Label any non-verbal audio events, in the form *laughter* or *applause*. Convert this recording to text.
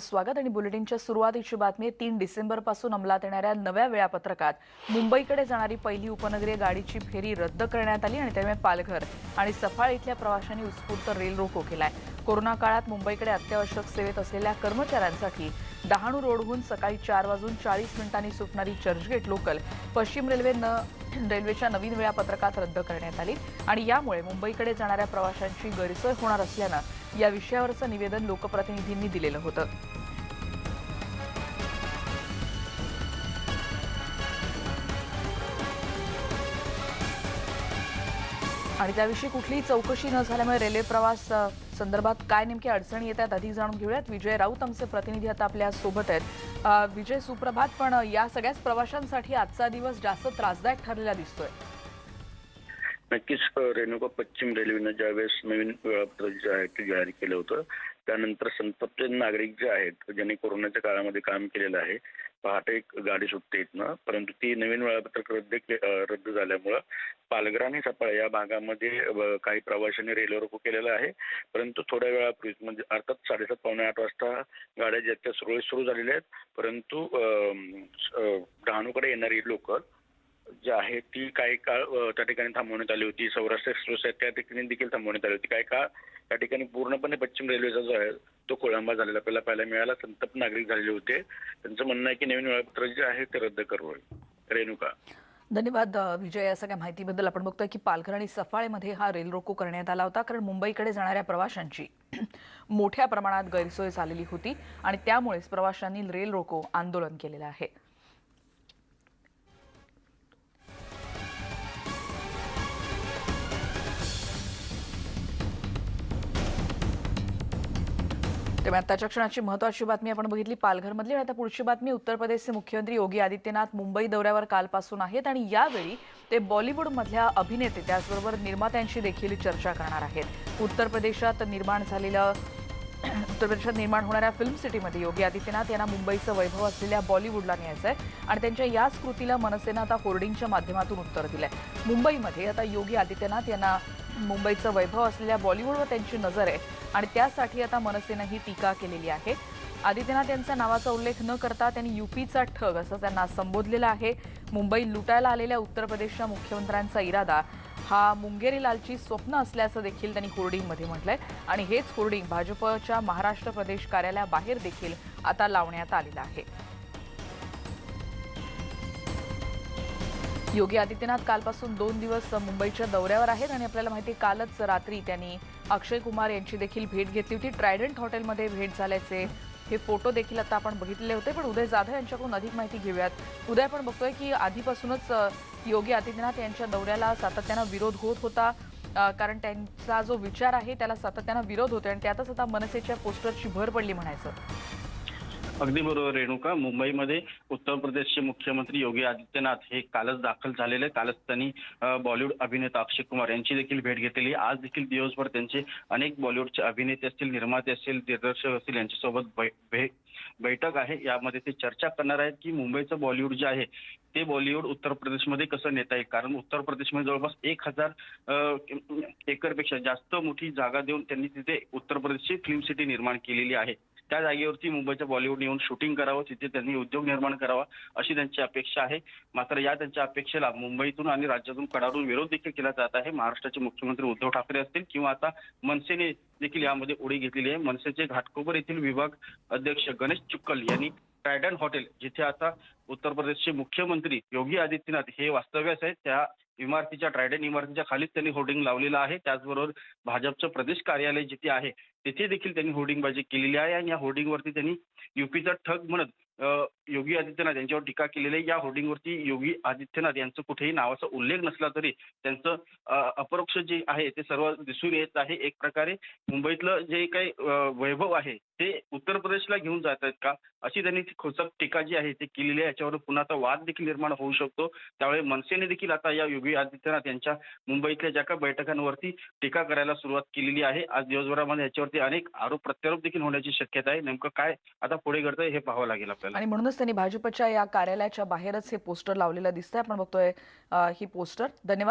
स्वागत आणि बुलेटिनच्या सुरुवातीची बातमी तीन डिसेंबरपासून अंमलात येणाऱ्या नव्या वेळापत्रकात. मुंबईकडे जाणारी पहिली उपनगरीय गाडीची फेरी रद्द करण्यात आली आणि त्यामुळे पालघर आणि सफाळ इथल्या प्रवाशांनी उत्स्फूर्त रेल रोको केलाय. कोरोना काळात मुंबईकडे अत्यावश्यक सेवेत असलेल्या कर्मचाऱ्यांसाठी डहाणू रोडहून सकाळी चार वाजून चाळीस मिनिटांनी सुटणारी चर्चगेट लोकल पश्चिम रेल्वेनं रेल्वेच्या नवीन वेळापत्रकात रद्द करण्यात आली आणि यामुळे मुंबईकडे जाणाऱ्या प्रवाशांची गैरसोय होणार असल्यानं या विषयावरचं निवेदन लोकप्रतिनिधींनी दिलेलं होतं. आणि त्याविषयी कुठलीही चौकशी न झाल्यामुळे रेल्वे प्रवास संदर्भात काय नेमक्या अडचणी येतात अधिक जाणून घेऊयात. विजय राऊत आमचे प्रतिनिधी आता आपल्यासोबत आहेत. विजय सुप्रभात पण या सगळ्याच प्रवाशांसाठी आजचा दिवस जास्त त्रासदायक ठरलेला दिसतोय. नक्कीच रेणुका पश्चिम रेल्वेनं ज्यावेळेस नवीन वेळापत्रक जे आहे ते जाहीर केलं होतं त्यानंतर संतप्त नागरिक जे आहेत ज्यांनी कोरोनाच्या काळामध्ये काम केलेलं आहे पहाटे एक गाडी सुटते इथनं. परंतु ती नवीन वेळापत्रक रद्द के- रद्द झाल्यामुळं पालघर आणि सफाळ या भागामध्ये काही प्रवाशांनी रेल्वे रोको केलेला आहे. परंतु थोड्या वेळापूर्वीच म्हणजे अर्थात साडेसात पावणे आठ वाजता गाड्या ज्या त्या सुरळीत सुरू झालेल्या आहेत. परंतु डहाणूकडे येणारी लोक जी आहे ती काही काळ त्या ठिकाणी थांबवण्यात आली होती. सौराष्ट्र एक्सप्रेस आहे त्या ठिकाणी देखील थांबवण्यात आली होती. काही काळ त्या ठिकाणी पूर्णपणे पश्चिम रेल्वेचा जो आहे तो कोळंबा झालेला आपल्याला पाहायला मिळाला. संतप्त नागरिक झालेले होते. त्यांचं म्हणणं आहे की नवीन वेळापत्रक जे आहे ते रद्द करावं रेणुका. धन्यवाद विजय या सगळ्या माहितीबद्दल. आपण बघतोय की पालघर आणि सफाळेमध्ये हा रेल रोको करण्यात आला होता कारण मुंबईकडे जाणाऱ्या प्रवाशांची *clears throat* मोठ्या प्रमाणात गैरसोय झालेली होती आणि त्यामुळेच प्रवाशांनी रेल रोको आंदोलन केलेलं आहे. दरम्यान आताच्या क्षणाची महत्वाची बातमी आपण बघितली पालघरमधली. आणि आता पुढची बातमी उत्तर प्रदेशचे मुख्यमंत्री योगी आदित्यनाथ मुंबई दौऱ्यावर कालपासून आहेत आणि यावेळी ते बॉलिवूडमधल्या अभिनेते त्याचबरोबर निर्मात्यांशी देखील चर्चा करणार आहेत. उत्तर प्रदेशात निर्माण झालेलं उत्तर प्रदेशात निर्माण होणाऱ्या फिल्म सिटीमध्ये योगी आदित्यनाथ यांना मुंबईचं वैभव असलेल्या बॉलिवूडला न्यायचं आहे. आणि त्यांच्या याच कृतीला मनसेनं आता होर्डिंगच्या माध्यमातून उत्तर दिलं आहे मुंबईमध्ये आता योगी आदित्यनाथ यांना मुंबईचं वैभव असलेल्या बॉलिवूडवर त्यांची नजर आहे. आणि त्यासाठी आता मनसेनं ही टीका केलेली आहे. आदित्यनाथ यांच्या नावाचा उल्लेख न करता त्यांनी युपीचा ठग असं त्यांना संबोधलेलं आहे. मुंबई लुटायला आलेल्या उत्तर प्रदेशच्या मुख्यमंत्र्यांचा इरादा हा मुंगेरी लालची स्वप्न असल्याचं देखील त्यांनी होर्डिंगमध्ये म्हटलंय. आणि हेच होर्डिंग भाजपच्या महाराष्ट्र प्रदेश कार्यालयाबाहेर देखील आता लावण्यात आलेलं आहे. योगी आदित्यनाथ कालपासून दोन दिवस मुंबईच्या दौऱ्यावर आहेत आणि आपल्याला माहिती आहे, कालच रात्री त्यांनी अक्षय कुमार यांची देखील भेट घेतली होती. ट्रायडंट हॉटेलमध्ये भेट झाल्याचे हे फोटो देखील आता आपण बघितले होते पण उदय जाधव यांच्याकडून अधिक माहिती घेऊयात. उदय आपण बघतोय की आधीपासूनच योगी आदित्यनाथ यांच्या दौऱ्याला सातत्यानं विरोध होत होता कारण त्यांचा जो विचार आहे त्याला सातत्यानं विरोध होतो आणि त्यातच आता मनसेच्या पोस्टरची भर पडली म्हणायचं. अगदी बरोबर रेणुका. मुंबईमध्ये उत्तर प्रदेशचे मुख्यमंत्री योगी आदित्यनाथ हे कालच दाखल झालेले कालच त्यांनी बॉलिवूड अभिनेता अक्षय कुमार यांची देखील भेट घेतलेली आज देखील दिवसभर त्यांचे अनेक बॉलिवूडचे अभिनेते असतील निर्माते असतील दिग्दर्शक असतील यांच्यासोबत बै- बैठक आहे. यामध्ये ते चर्चा करणार आहेत की मुंबईचं बॉलिवूड जे आहे ते बॉलिवूड उत्तर प्रदेशमध्ये कसं नेता येईल कारण उत्तर प्रदेशमध्ये जवळपास एक हजार एकरपेक्षा जास्त मोठी जागा देऊन त्यांनी तिथे उत्तर प्रदेशची फिल्म सिटी निर्माण केलेली आहे. त्या जागेवरती मुंबईच्या बॉलिवूड येऊन शूटिंग करावं तिथे त्यांनी उद्योग निर्माण करावा अशी त्यांची अपेक्षा आहे. मात्र या त्यांच्या अपेक्षेला मुंबईतून आणि राज्यातून कडाडून विरोध देखील केला जात आहे. महाराष्ट्राचे मुख्यमंत्री उद्धव ठाकरे असतील किंवा आता मनसेने देखील यामध्ये उडी घेतलेली आहे. मनसेचे घाटकोपर येथील विभाग अध्यक्ष गणेश चुक्कल यांनी ट्रायडन हॉटेल जिथे आता उत्तर प्रदेशचे मुख्यमंत्री योगी आदित्यनाथ हे वास्तव्यास आहेत त्या इमारतीच्या ट्रायडन इमारतीच्या खालीच त्यांनी होर्डिंग लावलेलं आहे. त्याचबरोबर भाजपचं प्रदेश कार्यालय जिथे आहे तिथे देखील त्यांनी होर्डिंगबाजी केलेली आहे आणि या होर्डिंगवरती त्यांनी युपीचा ठग म्हणत योगी आदित्यनाथ यांच्यावर टीका केलेली आहे. या होर्डिंगवरती योगी आदित्यनाथ यांचं कुठेही नावाचा उल्लेख नसला तरी त्यांचं अपरोक्ष जे आहे ते सर्व दिसून येत आहे. एक प्रकारे मुंबईतलं जे काही वैभव आहे ते उत्तर प्रदेशला घेऊन जात आहेत का? अशी त्यांनी खोचक टीका जी आहे ती केलेली आहे. याच्यावर पुन्हा वाद देखील निर्माण होऊ शकतो. त्यामुळे मनसेने देखील आता या योगी आदित्यनाथ यांच्या मुंबईतल्या ज्या काही बैठकांवरती टीका करायला सुरुवात केलेली आहे आज दिवसभरामध्ये याच्यावरती अनेक आरोप प्रत्यारोप देखील होण्याची शक्यता आहे. नेमकं काय आता पुढे घडतंय हे पाहावं लागेल आपल्याला. आणि म्हणूनच त्यांनी भाजपच्या या कार्यालयाच्या बाहेरच हे पोस्टर लावलेलं दिसतंय. आपण बघतोय ही पोस्टर. धन्यवाद.